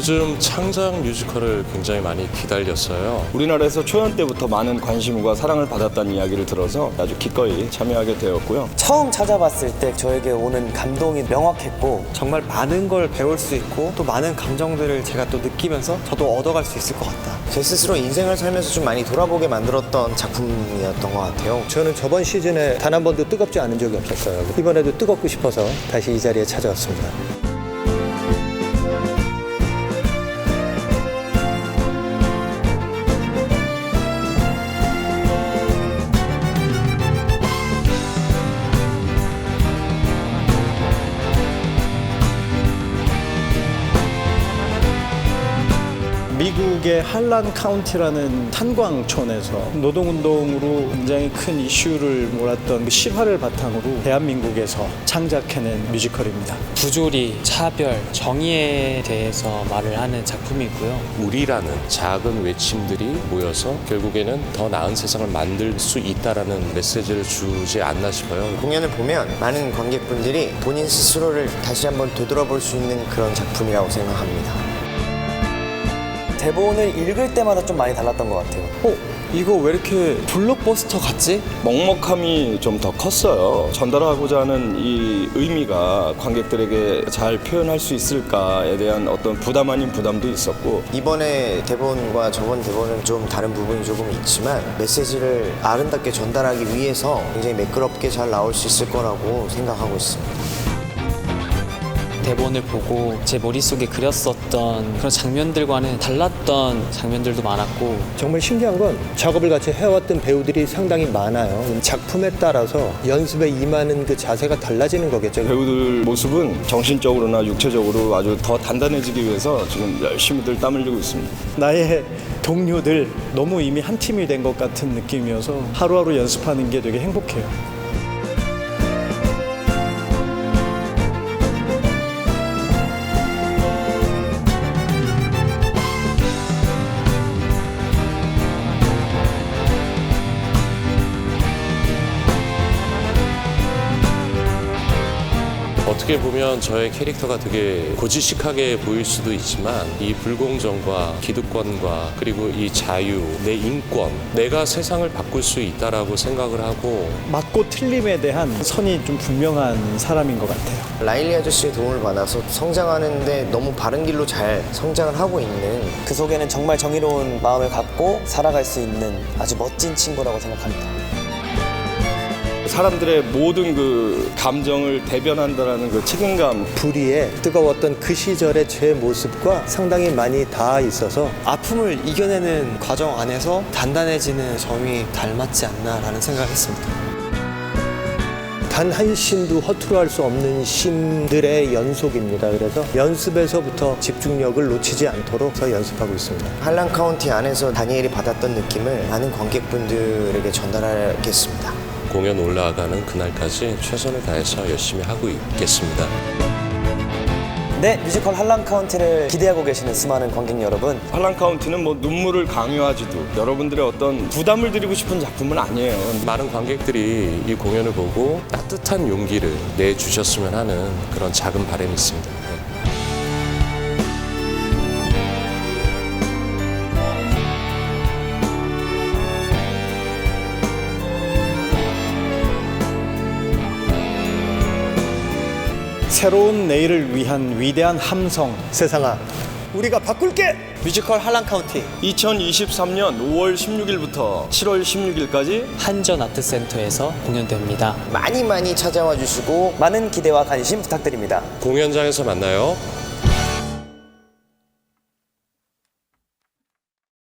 요즘 창작 뮤지컬을 굉장히 많이 기다렸어요. 우리나라에서 초연 때부터 많은 관심과 사랑을 받았다는 이야기를 들어서 아주 기꺼이 참여하게 되었고요. 처음 찾아봤을 때 저에게 오는 감동이 명확했고 정말 많은 걸 배울 수 있고 또 많은 감정들을 제가 또 느끼면서 저도 얻어갈 수 있을 것 같다. 제 스스로 인생을 살면서 좀 많이 돌아보게 만들었던 작품이었던 것 같아요. 저는 저번 시즌에 단 한 번도 뜨겁지 않은 적이 없었어요. 이번에도 뜨겁고 싶어서 다시 이 자리에 찾아왔습니다. 미국의 할란 카운티라는 탄광촌에서 노동운동으로 굉장히 큰 이슈를 몰았던 그 실화를 바탕으로 대한민국에서 창작해낸 뮤지컬입니다. 부조리, 차별, 정의에 대해서 말을 하는 작품이고요. 우리라는 작은 외침들이 모여서 결국에는 더 나은 세상을 만들 수 있다라는 메시지를 주지 않나 싶어요. 공연을 보면 많은 관객분들이 본인 스스로를 다시 한번 되돌아볼 수 있는 그런 작품이라고 생각합니다. 대본을 읽을 때마다 좀 많이 달랐던 것 같아요. 어? 이거 왜 이렇게 블록버스터 같지? 먹먹함이 좀 더 컸어요. 전달하고자 하는 이 의미가 관객들에게 잘 표현할 수 있을까에 대한 어떤 부담 아닌 부담도 있었고 이번에 대본과 저번 대본은 좀 다른 부분이 조금 있지만 메시지를 아름답게 전달하기 위해서 굉장히 매끄럽게 잘 나올 수 있을 거라고 생각하고 있습니다. 대본을 보고 제 머릿속에 그렸었던 그런 장면들과는 달랐던 장면들도 많았고 정말 신기한 건 작업을 같이 해왔던 배우들이 상당히 많아요. 작품에 따라서 연습에 임하는 그 자세가 달라지는 거겠죠. 배우들 모습은 정신적으로나 육체적으로 아주 더 단단해지기 위해서 지금 열심히들 땀 흘리고 있습니다. 나의 동료들 너무 이미 한 팀이 된 것 같은 느낌이어서 하루하루 연습하는 게 되게 행복해요. 어떻게 보면 저의 캐릭터가 되게 고지식하게 보일 수도 있지만 이 불공정과 기득권과 그리고 이 자유, 내 인권, 내가 세상을 바꿀 수 있다라고 생각을 하고 맞고 틀림에 대한 선이 좀 분명한 사람인 것 같아요. 라일리 아저씨의 도움을 받아서 성장하는데 너무 바른 길로 잘 성장을 하고 있는 그 속에는 정말 정의로운 마음을 갖고 살아갈 수 있는 아주 멋진 친구라고 생각합니다. 사람들의 모든 그 감정을 대변한다라는 그 책임감 불의에 뜨거웠던 그 시절의 제 모습과 상당히 많이 닿아 있어서 아픔을 이겨내는 과정 안에서 단단해지는 점이 닮았지 않나라는 생각을 했습니다. 단 한 씬도 허투루 할 수 없는 씬들의 연속입니다. 그래서 연습에서부터 집중력을 놓치지 않도록 더 연습하고 있습니다. 한란 카운티 안에서 다니엘이 받았던 느낌을 많은 관객분들에게 전달하겠습니다. 공연 올라가는 그날까지 최선을 다해서 열심히 하고 있겠습니다. 네, 뮤지컬 한랑 카운티를 기대하고 계시는 수많은 관객 여러분. 한란 카운티는 뭐 눈물을 강요하지도 여러분들의 어떤 부담을 드리고 싶은 작품은 아니에요. 많은 관객들이 이 공연을 보고 따뜻한 용기를 내주셨으면 하는 그런 작은 바람이 있습니다. 네. 새로운 내일을 위한 위대한 함성 세상아, 우리가 바꿀게! 뮤지컬 한란 카운티 2023년 5월 16일부터 7월 16일까지 한전 아트센터에서 공연됩니다. 많이 많이 찾아와 주시고 많은 기대와 관심 부탁드립니다. 공연장에서 만나요.